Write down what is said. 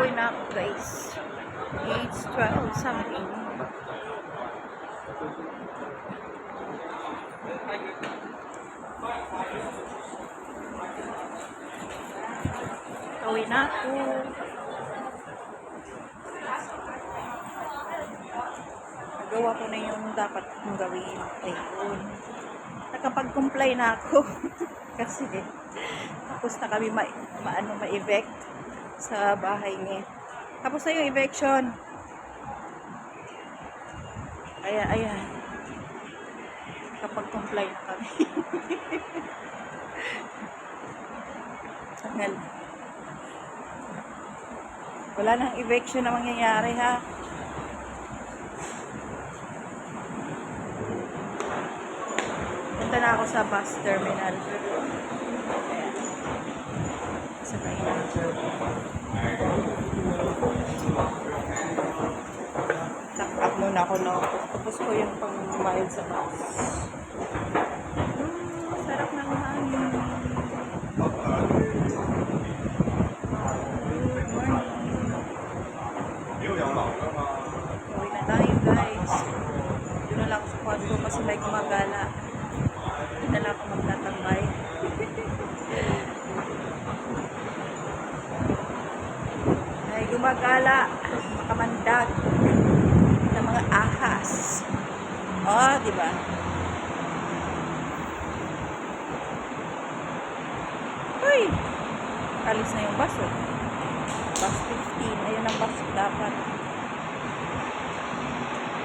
Pauwi na ako guys. It's 12 something. Pauwi na ako. Nagawa ko na yung dapat kong gawin. Ayun. Nakapag-comply na ako. Kasi tapos na kami ma, ma, ano, ma-evict sa bahay niya. Tapos na yung eviction. Kaya, ayan. Kapag-comply na kami. Sangal. Wala nang eviction na mangyayari ha. Punta na ako sa bus terminal. Ayan. Sakay na. Lock up muna ako no. Tapos ko yung pangmayad sa bus. Hmm, sarap ng hangin. Uwi na tayo guys. Doon na lang sa kwarto kasi may gumagala. Doon na lang ako magtatambay. Gumagala. Makamandag. Ng mga ahas. Oh, di ba? Uy! Alis na yung bus oh. Bus 15. Ayun ang bus dapat.